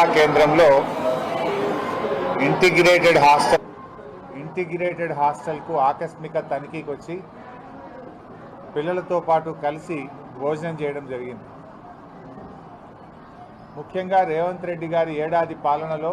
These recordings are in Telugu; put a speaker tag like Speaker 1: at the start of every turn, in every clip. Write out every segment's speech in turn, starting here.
Speaker 1: కేంద్రంలో ఇంటిగ్రేటెడ్ హాస్టల్ ఇంటిగ్రేటెడ్ హాస్టల్కు ఆకస్మిక తనిఖీకి వచ్చి పిల్లలతో పాటు కలిసి భోజనం చేయడం జరిగింది. ముఖ్యంగా రేవంత్ రెడ్డి గారి ఏడాది పాలనలో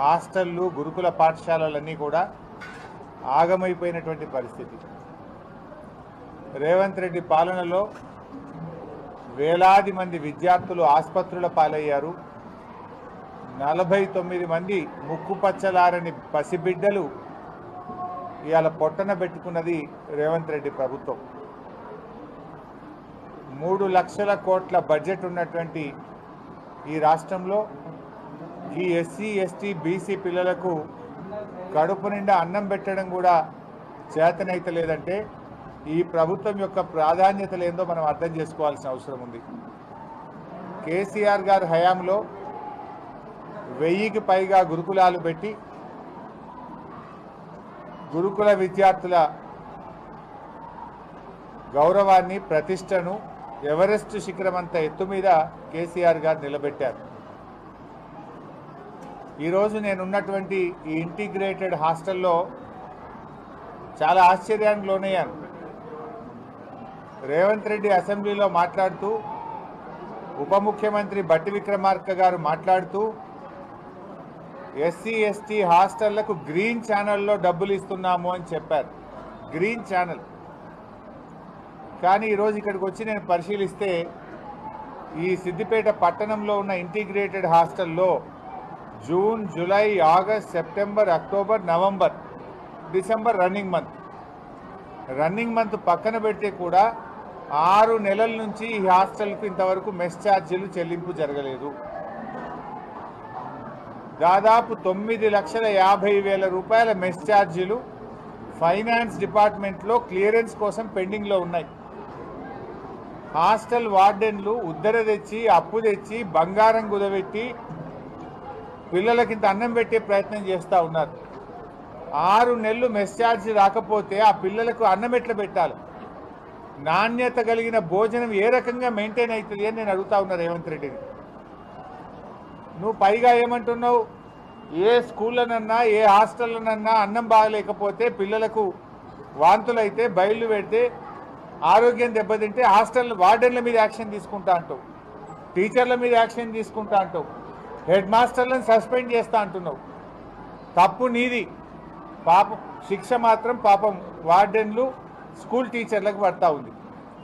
Speaker 1: హాస్టళ్ళు గురుకుల పాఠశాలలన్నీ కూడా ఆగమైపోయినటువంటి పరిస్థితి. రేవంత్ రెడ్డి పాలనలో వేలాది మంది విద్యార్థులు ఆసుపత్రుల పాలయ్యారు. నలభై తొమ్మిది మంది ముక్కుపచ్చలారని పసిబిడ్డలు ఇవాళ పొట్టన పెట్టుకున్నది రేవంత్ రెడ్డి ప్రభుత్వం. మూడు లక్షల కోట్ల బడ్జెట్ ఉన్నటువంటి ఈ రాష్ట్రంలో ఈ ఎస్సీ ఎస్టీ బీసీ పిల్లలకు కడుపు నిండా అన్నం పెట్టడం కూడా చేతనైతలేదంటే ఈ ప్రభుత్వం యొక్క ప్రాధాన్యతలు ఏందో మనం అర్థం చేసుకోవాల్సిన అవసరం ఉంది. కేసీఆర్ గారి హయాంలో వెయ్యికి పైగా గురుకులాలు పెట్టి గురుకుల విద్యార్థుల గౌరవాన్ని ప్రతిష్టను ఎవరెస్ట్ శిఖరం అంత ఎత్తు మీద కేసీఆర్ గారు నిలబెట్టారు. ఈరోజు నేనున్నటువంటి ఈ ఇంటిగ్రేటెడ్ హాస్టల్లో చాలా ఆశ్చర్యానికి లోనయ్యాను. రేవంత్ రెడ్డి అసెంబ్లీలో మాట్లాడుతూ ఉప ముఖ్యమంత్రి బట్టి విక్రమార్క గారు మాట్లాడుతూ ఎస్సీ ఎస్టీ హాస్టళ్ళకు గ్రీన్ ఛానల్లో డబ్బులు ఇస్తున్నాము అని చెప్పారు. Green channel. కానీ ఈరోజు ఇక్కడికి వచ్చి నేను పరిశీలిస్తే ఈ సిద్దిపేట పట్టణంలో ఉన్న ఇంటిగ్రేటెడ్ హాస్టల్లో June July August September October November December running month. Running month పక్కన పెడితే కూడా ఆరు నెలల నుంచి ఈ హాస్టల్కు ఇంతవరకు మెస్ ఛార్జీలు చెల్లింపు జరగలేదు. దాదాపు తొమ్మిది లక్షల యాభై వేల రూపాయల మెస్ ఛార్జీలు ఫైనాన్స్ డిపార్ట్మెంట్లో క్లియరెన్స్ కోసం పెండింగ్లో ఉన్నాయి. హాస్టల్ వార్డెన్లు ఉద్దర తెచ్చి అప్పు తెచ్చి బంగారం కుదబెట్టి పిల్లలకి ఇంత అన్నం పెట్టే ప్రయత్నం చేస్తూ ఉన్నారు. ఆరు నెలలు మెస్ ఛార్జీ రాకపోతే ఆ పిల్లలకు అన్నం ఎట్లా పెట్టాలి? నాణ్యత కలిగిన భోజనం ఏ రకంగా మెయింటైన్ అవుతుంది అని నేను అడుగుతా ఉన్నా రేవంత్ రెడ్డిని. నువ్వు పైగా ఏమంటున్నావు? ఏ స్కూల్లోనన్నా ఏ హాస్టల్లోనన్నా అన్నం బాగలేకపోతే పిల్లలకు వాంతులైతే బయలు పెడితే ఆరోగ్యం దెబ్బతింటే హాస్టల్ వార్డెన్ల మీద యాక్షన్ తీసుకుంటా అంటావు. టీచర్ల మీద యాక్షన్ తీసుకుంటా అంటావు. హెడ్ మాస్టర్లను సస్పెండ్ చేస్తా అంటున్నావు. తప్పు నీది. పాపం శిక్ష మాత్రం పాపం వార్డెన్లు స్కూల్ టీచర్లకు పడతా ఉంది.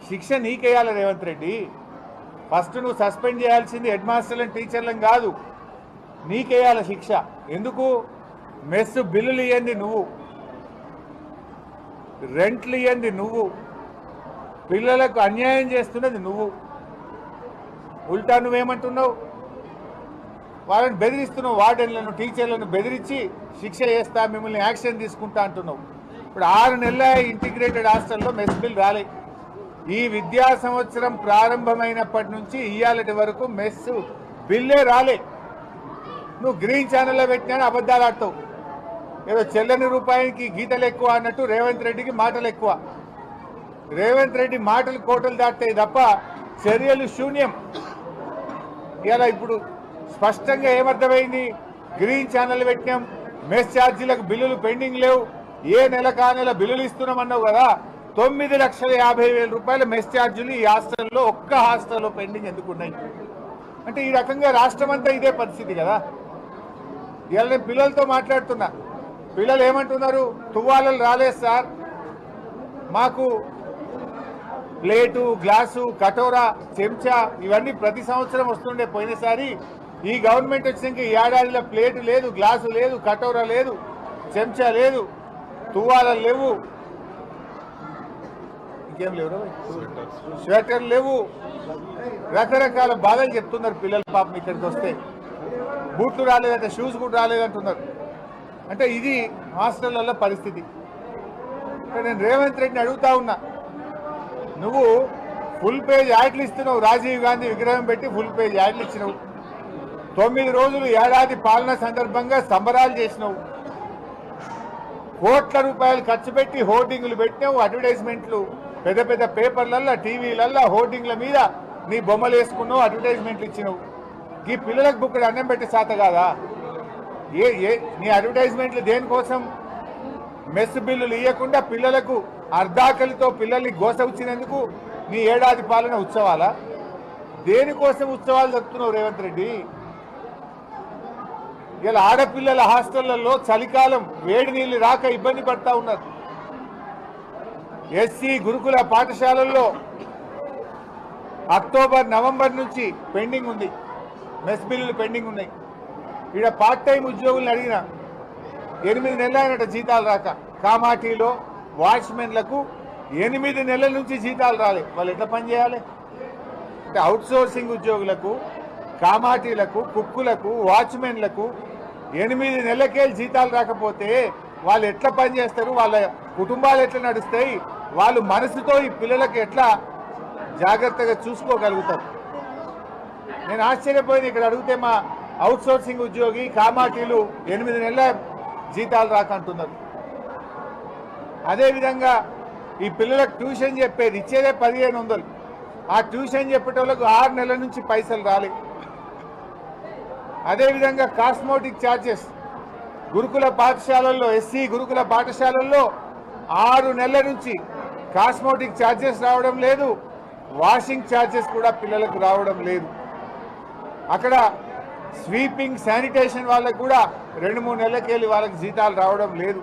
Speaker 1: శిక్ష నీకేయాలి రేవంత్ రెడ్డి. ఫస్ట్ నువ్వు సస్పెండ్ చేయాల్సింది హెడ్ మాస్టర్లను టీచర్లను కాదు. నీకేయాలి శిక్ష. ఎందుకు? మెస్ బిల్లులు ఇవ్వండి నువ్వు. రెంట్లు ఇవ్వండి నువ్వు. పిల్లలకు అన్యాయం చేస్తున్నది నువ్వు. ఉల్టా నువ్వేమంటున్నావు? వాళ్ళని బెదిరిస్తున్నావు వార్డెన్లను టీచర్లను బెదిరించి శిక్ష చేస్తా మిమ్మల్ని యాక్షన్ తీసుకుంటా అంటున్నావు. ఇప్పుడు ఆరు నెలల ఇంటిగ్రేటెడ్ హాస్టల్లో మెస్ బిల్ రాలే. ఈ విద్యా సంవత్సరం ప్రారంభమైనప్పటి నుంచి ఇయ్యాలటి వరకు మెస్ బిల్లే రాలే. నువ్వు గ్రీన్ ఛానల్లో పెట్టినా అబద్ధాలు ఆడతావు. ఏదో చెల్లని రూపాయికి గీతలు ఎక్కువ అన్నట్టు రేవంత్ రెడ్డికి మాటలు ఎక్కువ. రేవంత్ రెడ్డి మాటలు కోటలు దాటాయి తప్ప చర్యలు శూన్యం. ఇలా ఇప్పుడు స్పష్టంగా ఏమర్థమైంది? గ్రీన్ ఛానల్ పెట్టినాం. మెస్ ఛార్జీలకు బిల్లులు పెండింగ్ లేవు. ఏ నెల కా నెల బిల్లులు ఇస్తున్నామన్నావు కదా తొమ్మిది లక్షల యాభై వేల రూపాయల మెస్ ఛార్జీలు ఈ హాస్టల్లో ఒక్క హాస్టల్లో పెండింగ్ ఎందుకు ఉన్నాయి? అంటే ఈ రకంగా రాష్ట్రం అంతా ఇదే పరిస్థితి కదా. ఇవాళ నేను పిల్లలతో మాట్లాడుతున్నా. పిల్లలు ఏమంటున్నారు? తువ్వాలలు రాలేదు సార్. మాకు ప్లేటు గ్లాసు కటోరా చెంచా ఇవన్నీ ప్రతి సంవత్సరం వస్తుండే పోయినసారి. ఈ గవర్నమెంట్ వచ్చినాక ఈ ఏడాదిలో ప్లేటు లేదు గ్లాసు లేదు కటోరా లేదు చెంచా లేదు. తువ్వాలలు లేవు. ఇంకేం లేవు స్వెటర్ లేవు. రకరకాల బాధలు చెప్తున్నారు పిల్లలు పాపం ఇక్కడికి వస్తే. బూట్లు రాలేదంటే షూస్ కూడా రాలేదంటున్నారు. అంటే ఇది హాస్టళ్ళలో పరిస్థితి. నేను రేవంత్ రెడ్డిని అడుగుతా ఉన్నా. నువ్వు ఫుల్ పేజ్ యాడ్లు ఇస్తున్నావు. రాజీవ్ గాంధీ విగ్రహం పెట్టి ఫుల్ పేజ్ యాడ్లు ఇచ్చినావు. తొమ్మిది రోజులు ఏడాది పాలన సందర్భంగా సంబరాలు చేసినావు. కోట్ల రూపాయలు ఖర్చు పెట్టి హోర్డింగ్లు పెట్టినావు అడ్వర్టైజ్మెంట్లు. పెద్ద పెద్ద పేపర్లల్లో టీవీలల్లో హోర్డింగ్ల మీద నీ బొమ్మలు వేసుకున్నావు అడ్వర్టైజ్మెంట్లు ఇచ్చినావు. ఈ పిల్లలకు బుక్కడు అన్నం పెట్టే శాత కాదా? ఏ ఏ నీ అడ్వర్టైజ్మెంట్లు దేనికోసం? మెస్ బిల్లులు ఇవ్వకుండా పిల్లలకు అర్ధాకలితో పిల్లల్ని గోస వచ్చినందుకు నీ ఏడాది పాలన ఉత్సవాలా? దేనికోసం ఉత్సవాలు జరుపుతున్నావు రేవంత్ రెడ్డి? ఇలా ఆడపిల్లల హాస్టళ్ళలో చలికాలం వేడి నీళ్ళు రాక ఇబ్బంది పడతా ఉన్నారు. ఎస్సీ గురుకుల పాఠశాలల్లో అక్టోబర్ నవంబర్ నుంచి పెండింగ్ ఉంది. మెస్ బిల్లులు పెండింగ్ ఉన్నాయి. ఇక్కడ పార్ట్ టైం ఉద్యోగులను అడిగిన ఎనిమిది నెలలు అయినట జీతాలు రాక. కామాటీలో వాచ్మెన్లకు ఎనిమిది నెలల నుంచి జీతాలు రాలే. వాళ్ళు ఎట్లా పని చేయాలి? అంటే అవుట్సోర్సింగ్ ఉద్యోగులకు కామాటీలకు కుక్కులకు వాచ్మెన్లకు ఎనిమిది నెలలకే జీతాలు రాకపోతే వాళ్ళు ఎట్లా పని చేస్తారు? వాళ్ళ కుటుంబాలు ఎట్లా నడుస్తాయి? వాళ్ళు మనసుతో ఈ పిల్లలకు ఎట్లా జాగ్రత్తగా చూసుకోగలుగుతారు? నేను ఆశ్చర్యపోయింది ఇక్కడ అడిగితే మా అవుట్సోర్సింగ్ ఉద్యోగి కామాటీలు ఎనిమిది నెలల జీతాలు రాకంటున్నారు అదేవిధంగా ఈ పిల్లలకు ట్యూషన్ చెప్పేది ఇచ్చేదే పదిహేను వందలు. ఆ ట్యూషన్ చెప్పేటోళ్ళకు ఆరు నెలల నుంచి పైసలు రాలేదు అదేవిధంగా కాస్మోటిక్ ఛార్జెస్ గురుకుల పాఠశాలల్లో ఎస్సీ గురుకుల పాఠశాలల్లో ఆరు నెలల నుంచి కాస్మోటిక్ ఛార్జెస్ రావడం లేదు. వాషింగ్ ఛార్జెస్ కూడా పిల్లలకు రావడం లేదు. అక్కడ స్వీపింగ్ శానిటేషన్ వాళ్ళకు కూడా రెండు మూడు నెలలకెళ్ళి వాళ్ళకి జీతాలు రావడం లేదు.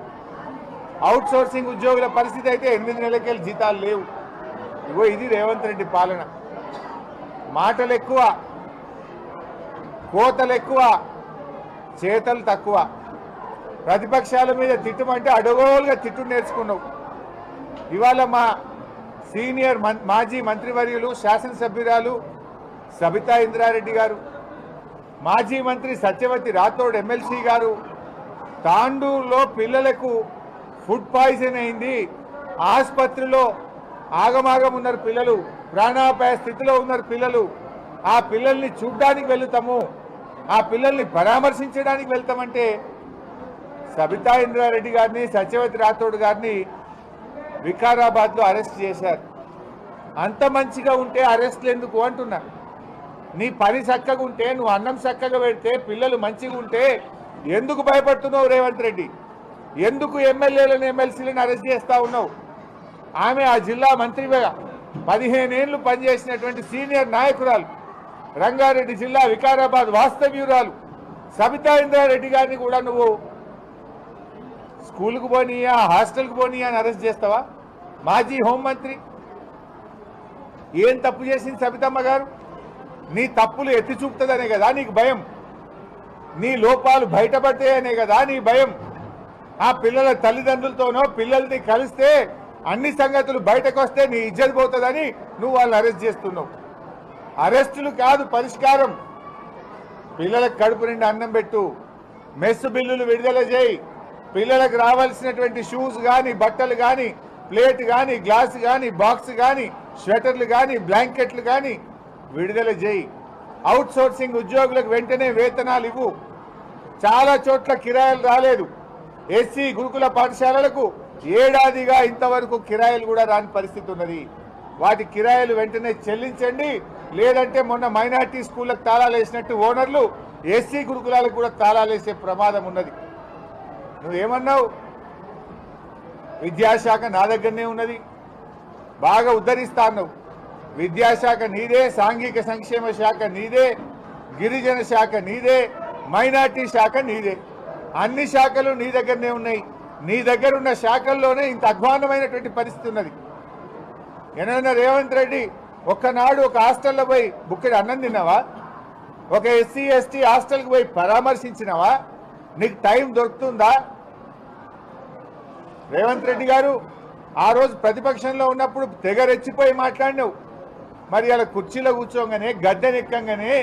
Speaker 1: అవుట్ సోర్సింగ్ ఉద్యోగుల పరిస్థితి అయితే ఎనిమిది నెలలకెళ్ళి జీతాలు లేవు. ఇగో ఇది రేవంత్ రెడ్డి పాలన. మాటలు ఎక్కువ కోతలు ఎక్కువ చేతలు తక్కువ. ప్రతిపక్షాల మీద తిట్టమంటే అడగోలుగా తిట్టు నేర్చుకున్నావు ఇవాళ మా సీనియర్ మం- మాజీ మంత్రివర్యులు శాసనసభ్యురాలు సబితా ఇంద్రారెడ్డి గారు మాజీ మంత్రి సత్యవతి రాథోడ్ ఎమ్మెల్సీ గారు తాండూరులో పిల్లలకు ఫుడ్ పాయిజన్ అయింది. ఆసుపత్రిలో ఆగమాగం ఉన్నారు పిల్లలు ప్రాణాపాయ స్థితిలో ఉన్నారు పిల్లలు. ఆ పిల్లల్ని చూడ్డానికి వెళుతాము ఆ పిల్లల్ని పరామర్శించడానికి వెళ్తామంటే సబితా ఇంద్రారెడ్డి గారిని సత్యవతి రాథోడ్ గారిని వికారాబాద్లో అరెస్ట్ చేశారు. అంత మంచిగా ఉంటే అరెస్ట్లు ఎందుకు అంటున్నా? నీ పని చక్కగా ఉంటే నువ్వు అన్నం చక్కగా పెడితే పిల్లలు మంచిగా ఉంటే ఎందుకు భయపడుతున్నావు రేవంత్ రెడ్డి? ఎందుకు ఎమ్మెల్యేలను ఎమ్మెల్సీలను అరెస్ట్ చేస్తూ ఉన్నావు? ఆమె ఆ జిల్లా మంత్రిగా పదిహేనేళ్ళు పనిచేసినటువంటి సీనియర్ నాయకురాలు. రంగారెడ్డి జిల్లా వికారాబాద్ వాస్తవ్యురాలు సబితా ఇంద్రారెడ్డి గారిని కూడా నువ్వు స్కూల్కి పోనీయా హాస్టల్కి పోనీయా అని అరెస్ట్ చేస్తావా? మాజీ హోంమంత్రి. ఏం తప్పు చేసింది సబితమ్మ గారు? నీ తప్పులు ఎత్తి చూపుతుందనే కదా నీకు భయం. నీ లోపాలు బయటపడతాయనే కదా నీ భయం. ఆ పిల్లల తల్లిదండ్రులతోనో పిల్లల్ని కలిస్తే అన్ని సంగతులు బయటకు వస్తే నీ ఇజ్జత్ పోతుందని నువ్వు వాళ్ళని అరెస్ట్ చేస్తున్నావు. అరెస్టులు కాదు పరిష్కారం. పిల్లలకు కడుపు నిండా అన్నం పెట్టు. మెస్ బిల్లులు విడుదల చేయి. పిల్లలకు రావాల్సినటువంటి షూస్ కానీ బట్టలు కానీ ప్లేట్ కానీ గ్లాస్ కానీ బాక్స్ కానీ స్వెటర్లు కానీ బ్లాంకెట్లు కానీ విడుదల చేయి. అవుట్ సోర్సింగ్ ఉద్యోగులకు వెంటనే వేతనాలు ఇవ్వు. చాలా చోట్ల కిరాయిలు రాలేదు. ఎస్సీ గురుకుల పాఠశాలలకు ఏడాదిగా ఇంతవరకు కిరాయిలు కూడా రాని పరిస్థితి ఉన్నది. వాటి కిరాయిలు వెంటనే చెల్లించండి. లేదంటే మొన్న మైనార్టీ స్కూళ్ళకు తాళాలు వేసినట్టు ఓనర్లు ఎస్సీ గురుకులాలకు కూడా తాళాలు వేసే ప్రమాదం ఉన్నది. నువ్వేమన్నావు విద్యాశాఖ నా దగ్గరనే ఉన్నది. బాగా ఉద్ధరిస్తా అన్నావు విద్యాశాఖ నీదే సాంఘిక సంక్షేమ శాఖ నీదే గిరిజన శాఖ నీదే మైనార్టీ శాఖ నీదే. అన్ని శాఖలు నీ దగ్గరనే ఉన్నాయి. నీ దగ్గర ఉన్న శాఖల్లోనే ఇంత అధ్వానమైనటువంటి పరిస్థితి ఉన్నది. ఏమైనా రేవంత్ రెడ్డి ఒక్కనాడు ఒక హాస్టల్లో పోయి బుక్కడి అన్నం తిన్నావా? ఒక ఎస్సీ ఎస్టీ హాస్టల్కి పోయి పరామర్శించినావా? నీకు టైం దొరుకుతుందా? రేవంత్ రెడ్డి గారు ఆ రోజు ప్రతిపక్షంలో ఉన్నప్పుడు తెగ రెచ్చిపోయి మాట్లాడినావు. మరి అలా కుర్చీలో కూర్చోగానే గడ్డనెక్కగానే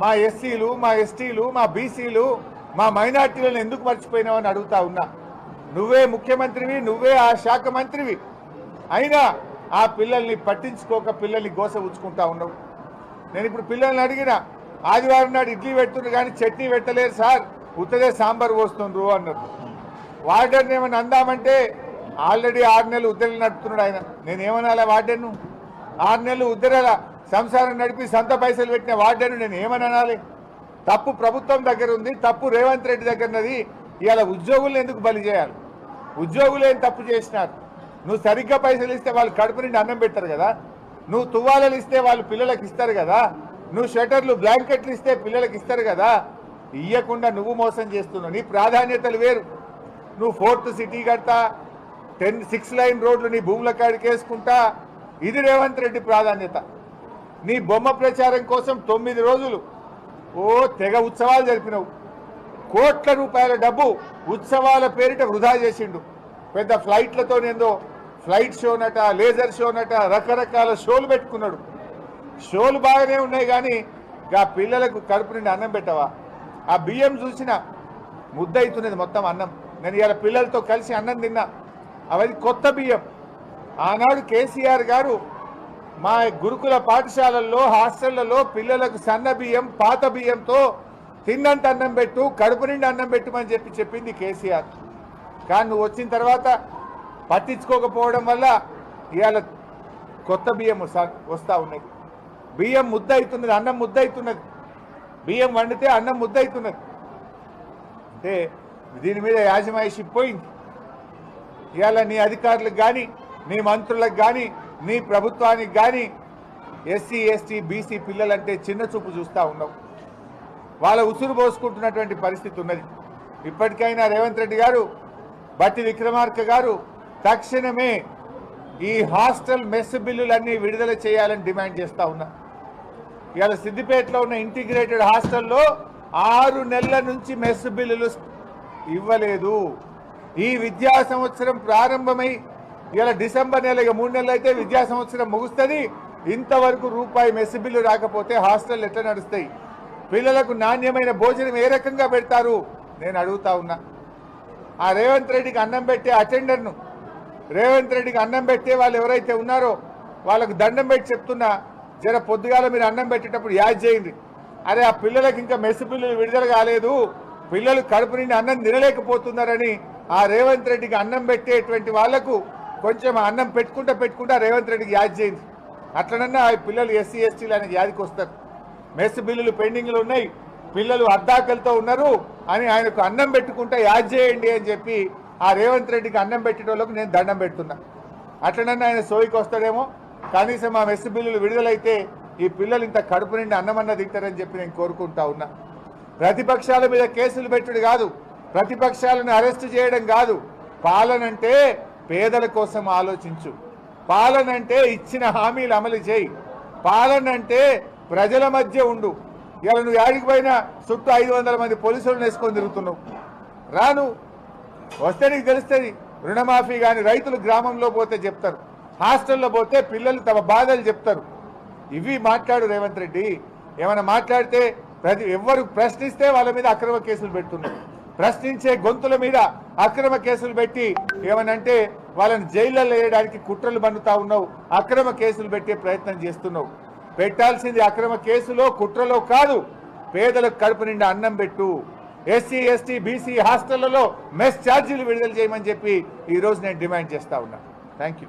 Speaker 1: మా ఎస్సీలు మా ఎస్టీలు మా బీసీలు మా మైనార్టీలను ఎందుకు మర్చిపోయినావు అని అడుగుతా ఉన్నా. నువ్వే ముఖ్యమంత్రివి నువ్వే ఆ శాఖ మంత్రివి. అయినా ఆ పిల్లల్ని పట్టించుకోక పిల్లల్ని గోస ఉంచుకుంటా ఉన్నావు. నేను ఇప్పుడు పిల్లల్ని అడిగిన ఆదివారం నాడు ఇడ్లీ పెడుతుండ్రు కానీ చట్నీ పెట్టలేరు సార్ ఉత్తదే సాంబార్ పోస్తుండ్రు అన్నారు. వార్డెన్ ఏమైనా అందామంటే ఆల్రెడీ ఆరు నెలలు ఉద్దరలు నడుపుతున్నాడు ఆయన. నేను ఏమనాలా వార్డెన్ను? ఆరు నెలలు ఉద్దరాల సంసారం నడిపి సొంత పైసలు పెట్టిన వార్డెన్ నేను ఏమని అనాలి తప్పు ప్రభుత్వం దగ్గర ఉంది తప్పు రేవంత్ రెడ్డి దగ్గర ఉన్నది ఇవాళ ఉద్యోగులను ఎందుకు బలి చేయాలి? ఉద్యోగులు ఏం తప్పు చేసినారు? నువ్వు సరిగ్గా పైసలు ఇస్తే వాళ్ళు కడుపు నిండి అన్నం పెడతారు కదా? నువ్వు తువ్వాలలు ఇస్తే వాళ్ళు పిల్లలకు ఇస్తారు కదా? నువ్వు షటర్లు బ్లాంకెట్లు ఇస్తే పిల్లలకు ఇస్తారు కదా? ఇయ్యకుండా నువ్వు మోసం చేస్తున్నావు. నీ ప్రాధాన్యతలు వేరు. నువ్వు ఫోర్త్ సిటీ కడతా టెన్ సిక్స్ లైన్ రోడ్లు నీ భూముల కాడికి వేసుకుంటా. ఇది రేవంత్ రెడ్డి ప్రాధాన్యత. నీ బొమ్మ ప్రచారం కోసం తొమ్మిది రోజులు ఓ తెగ ఉత్సవాలు జరిపినవు. కోట్ల రూపాయల డబ్బు ఉత్సవాల పేరిట వృధా చేసిండు. పెద్ద ఫ్లైట్లతోనేందో ఫ్లైట్ షోనట లేజర్ షోనట రకరకాల షోలు పెట్టుకున్నాడు. షోలు బాగానే ఉన్నాయి కానీ ఆ పిల్లలకు కడుపు నుండి అన్నం పెట్టవా? ఆ బియ్యం చూసిన ముద్ద అవుతున్నది మొత్తం అన్నం. నేను ఇలా పిల్లలతో కలిసి అన్నం తిన్నా. అవన్నీ కొత్త బియ్యం. ఆనాడు కేసీఆర్ గారు మా గురుకుల పాఠశాలల్లో హాస్టళ్ళలో పిల్లలకు సన్న బియ్యం పాత బియ్యంతో తిన్నంత అన్నం పెట్టు కడుపు నిండి అన్నం పెట్టుమని చెప్పి చెప్పింది కేసీఆర్. కానీ నువ్వు వచ్చిన తర్వాత పట్టించుకోకపోవడం వల్ల ఇవాళ కొత్త బియ్యం వస్తా- వస్తా ఉన్నాయి బియ్యం ముద్ద అవుతున్నది అన్నం ముద్ద అవుతున్నది బియ్యం వండితే అన్నం ముద్ద అవుతున్నది అంటే దీని మీద యాజమాయిషి పోయింది. ఇవాళ నీ అధికారులకు కానీ నీ మంత్రులకు కానీ నీ ప్రభుత్వానికి కానీ ఎస్సీ ఎస్టీ బీసీ పిల్లలంటే చిన్న చూపు చూస్తూ ఉన్నావు వాళ్ళ ఉసురు పోసుకుంటున్నటువంటి పరిస్థితి ఉన్నది. ఇప్పటికైనా రేవంత్ రెడ్డి గారు బట్టి విక్రమార్క గారు తక్షణమే ఈ హాస్టల్ మెస్ బిల్లులన్నీ విడుదల చేయాలని డిమాండ్ చేస్తా ఉన్నా. ఇవాళ సిద్దిపేటలో ఉన్న ఇంటిగ్రేటెడ్ హాస్టల్లో ఆరు నెలల నుంచి మెస్ బిల్లులు ఇవ్వలేదు. ఈ విద్యా సంవత్సరం ప్రారంభమై ఇలా డిసెంబర్ నెల ఇక మూడు నెలలు అయితే విద్యా సంవత్సరం ముగుస్తుంది. ఇంతవరకు రూపాయి మెస్ బిల్లు రాకపోతే హాస్టల్ ఎట్లా నడుస్తాయి? పిల్లలకు నాణ్యమైన భోజనం ఏ రకంగా పెడతారు? నేను అడుగుతా ఉన్నా. ఆ రేవంత్ రెడ్డికి అన్నం పెట్టే అటెండర్ను రేవంత్ రెడ్డికి అన్నం పెట్టే వాళ్ళు ఎవరైతే ఉన్నారో వాళ్ళకు దండం పెట్టి చెప్తున్నా జర పొద్దుగాల మీరు అన్నం పెట్టేటప్పుడు యాద్ చేయండి. అరే ఆ పిల్లలకి ఇంకా మెస్సు పిల్లలు విడుదల కాలేదు. పిల్లలు కడుపు నిండి అన్నం తినలేకపోతున్నారని ఆ రేవంత్ రెడ్డికి అన్నం పెట్టేటువంటి వాళ్ళకు కొంచెం అన్నం పెట్టుకుంటా పెట్టుకుంటా రేవంత్ రెడ్డికి యాద్ చేయండి. అట్లనన్నా ఆ పిల్లలు ఎస్సీ ఎస్టీలు అనేది యాదికి వస్తారు. మెస్ బిల్లులు పెండింగ్లు ఉన్నాయి. పిల్లలు అర్ధాకలతో ఉన్నారు. అని ఆయనకు అన్నం పెట్టుకుంటా యాద్ చేయండి అని చెప్పి ఆ రేవంత్ రెడ్డికి అన్నం పెట్టేటోళ్ళకు నేను దండం పెడుతున్నా. అట్లనన్నా ఆయన సోయికి వస్తాడేమో? కనీసం ఆ మెస్ బిల్లులు విడుదలైతే ఈ పిల్లలు ఇంత కడుపు నిండి అన్నమన్న తింటారని చెప్పి నేను కోరుకుంటా ఉన్నా. ప్రతిపక్షాల మీద కేసులు పెట్టుడు కాదు. ప్రతిపక్షాలను అరెస్ట్ చేయడం కాదు. పాలనంటే పేదల కోసం ఆలోచించు. పాలనంటే ఇచ్చిన హామీలు అమలు చేయి. పాలనంటే ప్రజల మధ్య ఉండు. ఇలా నువ్వు యాడికి పోయినా చుట్టూ ఐదు వందల మంది పోలీసులను వేసుకొని తిరుగుతున్నావు. రాను. వస్తే నీకు తెలుస్తుంది. రుణమాఫీ కానీ రైతులు గ్రామంలో పోతే చెప్తారు. హాస్టల్లో పోతే పిల్లలు తమ బాధలు చెప్తారు. ఇవి మాట్లాడు రేవంత్ రెడ్డి. ఏమైనా మాట్లాడితే ప్రతి ఎవరు ప్రశ్నిస్తే వాళ్ళ మీద అక్రమ కేసులు పెడుతున్నారు. ప్రశ్నించే గొంతుల మీద అక్రమ కేసులు పెట్టి ఏమనంటే వాళ్ళని జైల్లో వేయడానికి కుట్రలు మన్నుతా ఉన్నావు. అక్రమ కేసులు పెట్టే ప్రయత్నం చేస్తున్నావు. పెట్టాల్సింది అక్రమ కేసులో కుట్రలో కాదు. పేదలకు కడుపు నిండా అన్నం పెట్టు. ఎస్సీ ఎస్టీ బీసీ హాస్టళ్ళలో మెస్ ఛార్జీలు విడుదల చేయమని చెప్పి ఈరోజు నేను డిమాండ్ చేస్తా ఉన్నా. Thank you